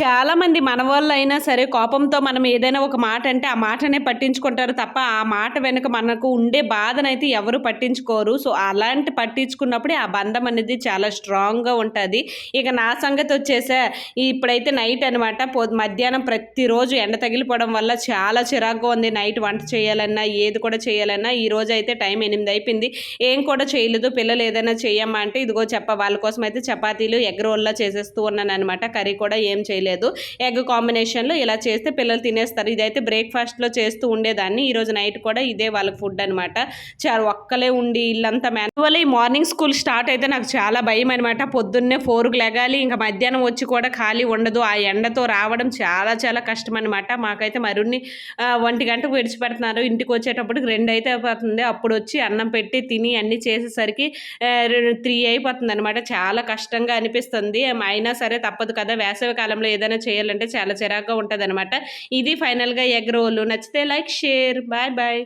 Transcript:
చాలామంది మన వాళ్ళు అయినా సరే కోపంతో మనం ఏదైనా ఒక మాట అంటే ఆ మాటనే పట్టించుకుంటారు తప్ప ఆ మాట వెనుక మనకు ఉండే బాధనైతే ఎవరు పట్టించుకోరు. సో అలాంటి పట్టించుకున్నప్పుడే ఆ బంధం అనేది చాలా స్ట్రాంగ్గా ఉంటుంది. ఇక నా సంగతి వచ్చేసా ఇప్పుడైతే నైట్ అనమాట పో మధ్యాహ్నం ప్రతిరోజు ఎండ తగిలిపోవడం వల్ల చాలా చిరాగ్గా ఉంది. నైట్ వంట చేయాలన్నా ఏది కూడా చేయాలన్నా ఈ రోజు అయితే టైం ఎనిమిది అయిపోయింది. ఏం కూడా చేయలేదు. పిల్లలు ఏదైనా చేయమ్మా అంటే ఇదిగో చెప్ప వాళ్ళ కోసం అయితే చపాతీలు ఎగ్ రోల్లా చేసేస్తూ ఉన్నాను అనమాట కర్రీ కూడా ఏం చేయలేదు. ఎగ్ కాంబినేషన్లో ఇలా చేస్తే పిల్లలు తినేస్తారు. ఇదైతే బ్రేక్ఫాస్ట్లో చేస్తూ ఉండేదాన్ని. ఈరోజు నైట్ కూడా ఇదే వాళ్ళకి ఫుడ్ అనమాట చాలా ఒక్కలే ఉండి ఇల్లంతా మ్యాన్యువల్ ఈ మార్నింగ్ స్కూల్ స్టార్ట్ అయితే నాకు చాలా భయం అనమాట పొద్దున్నే ఫోర్కి లెగాలి ఇంకా మధ్యాహ్నం వచ్చి కూడా ఖాళీ ఉండదు. ఆ ఎండతో రావడం చాలా చాలా కష్టం అనమాట మాకైతే మరిన్ని ఒంటి గంటకు విడిచిపెడుతున్నారు. ఇంటికి వచ్చేటప్పటికి రెండు అయితే అయిపోతుంది. అప్పుడు వచ్చి అన్నం పెట్టి తిని అన్నీ చేసేసరికి త్రీ అయిపోతుంది అనమాట చాలా కష్టంగా అనిపిస్తుంది. అయినా సరే తప్పదు కదా. వేసవి కాలంలో ఏదైనా చేయాలంటే చాలా చిరాగ్గా ఉంటుంది అనమాట ఇది ఫైనల్గా ఎగ్ రోల్. నచ్చితే లైక్ షేర్. Bye bye.